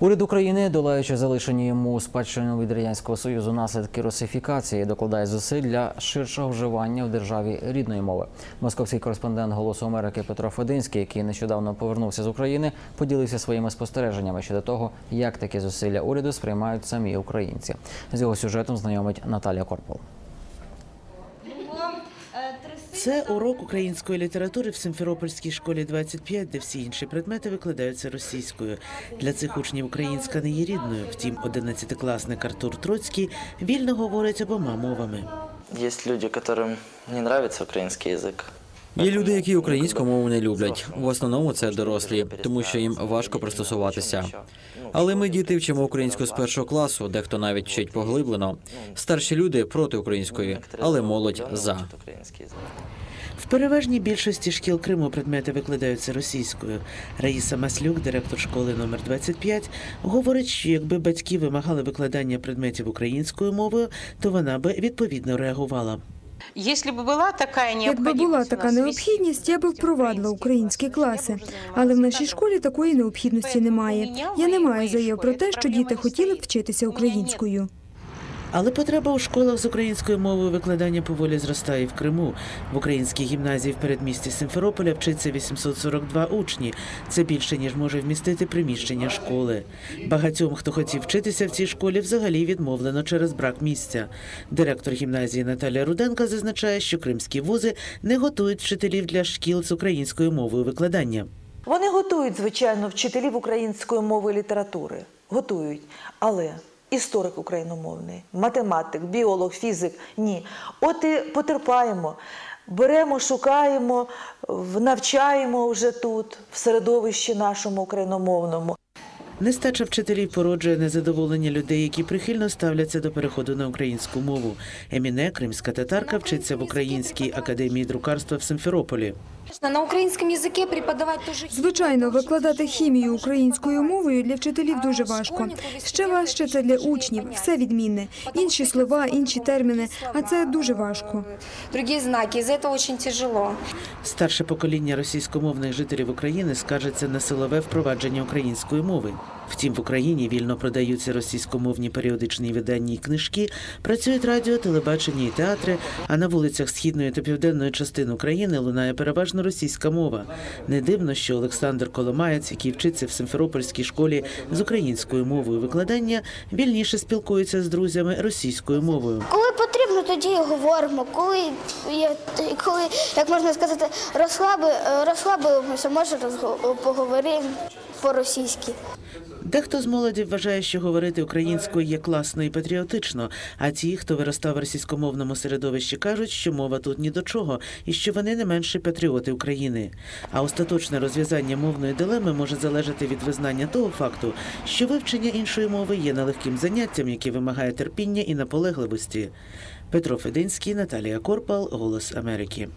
Уряд України, долаючи залишені йому спадщину від радянського союзу наслідки русифікації, докладає зусиль для ширшого вживання в державі рідної мови. Московський кореспондент Голосу Америки Петро Фединський, який нещодавно повернувся з України, поділився своїми спостереженнями щодо того, як такі зусилля уряду сприймають самі українці. З його сюжетом знайомить Наталія Корпол. Це урок української літератури в Симферопольській школі 25, де всі інші предмети викладаються російською. Для цих учнів українська не є рідною. Втім, 11-класник Артур Троцький вільно говорить обома мовами. Є люди, яким не подобається український язык. Є люди, які українську мову не люблять. В основному це дорослі, тому що їм важко пристосуватися. Але ми діти вчимо українську з першого класу, дехто навіть вчить поглиблено. Старші люди проти української, але молодь за. В переважній більшості шкіл Криму предмети викладаються російською. Раїса Маслюк, директор школи номер 25, говорить, що якби батьки вимагали викладання предметів українською мовою, то вона би відповідно реагувала. Якби була така необхідність, я би впровадила українські класи. Але в нашій школі такої необхідності немає. Я не маю заяв про те, що діти хотіли б вчитися українською. Але потреба у школах з українською мовою викладання поволі зростає в Криму. В українській гімназії в передмісті Симферополя вчиться 842 учні. Це більше ніж може вмістити приміщення школи. Багатьом, хто хотів вчитися в цій школі, взагалі відмовлено через брак місця. Директор гімназії Наталія Руденко зазначає, що кримські вузи не готують вчителів для шкіл з українською мовою викладання. Вони готують, звичайно, вчителів української мови і літератури. Готують. Але історик україномовний, математик, біолог, фізик ні. От і потерпаємо. Беремо, шукаємо, навчаємо вже тут, в середовищі нашому україномовному. Нестача вчителів породжує незадоволення людей, які прихильно ставляться до переходу на українську мову. Еміне, кримська татарка, вчиться в Українській академії друкарства в Симферополі. На українському язикі преподавати дуже Звичайно, викладати хімію українською мовою для вчителів дуже важко. Ще важче це для учнів, все відмінне. Інші слова, інші терміни, а це дуже важко. Другі знаки, з цього дуже тяжело. Старше покоління російськомовних жителів України скаржиться на силове впровадження української мови. Втім, в Україні вільно продаються російськомовні періодичні видання і книжки, працюють радіо, телебачення і театри, а на вулицях східної та південної частин України лунає переважно російська мова. Не дивно, що Олександр Коломаєць, який вчиться в Симферопольській школі з українською мовою викладання, вільніше спілкується з друзями російською мовою. Коли потрібно, тоді і говоримо. Коли, є- коли як можна сказати, розслаби, розслабимося, може розго- поговоримо по-російськи. Дехто з молоді вважає, що говорити українською є класно і патріотично. А ті, хто виростав в російськомовному середовищі, кажуть, що мова тут ні до чого, і що вони не менші патріоти України. А остаточне розв'язання мовної дилеми може залежати від визнання того факту, що вивчення іншої мови є нелегким заняттям, яке вимагає терпіння і наполегливості. Петро Фединський, Наталія Корпал, Голос Америки.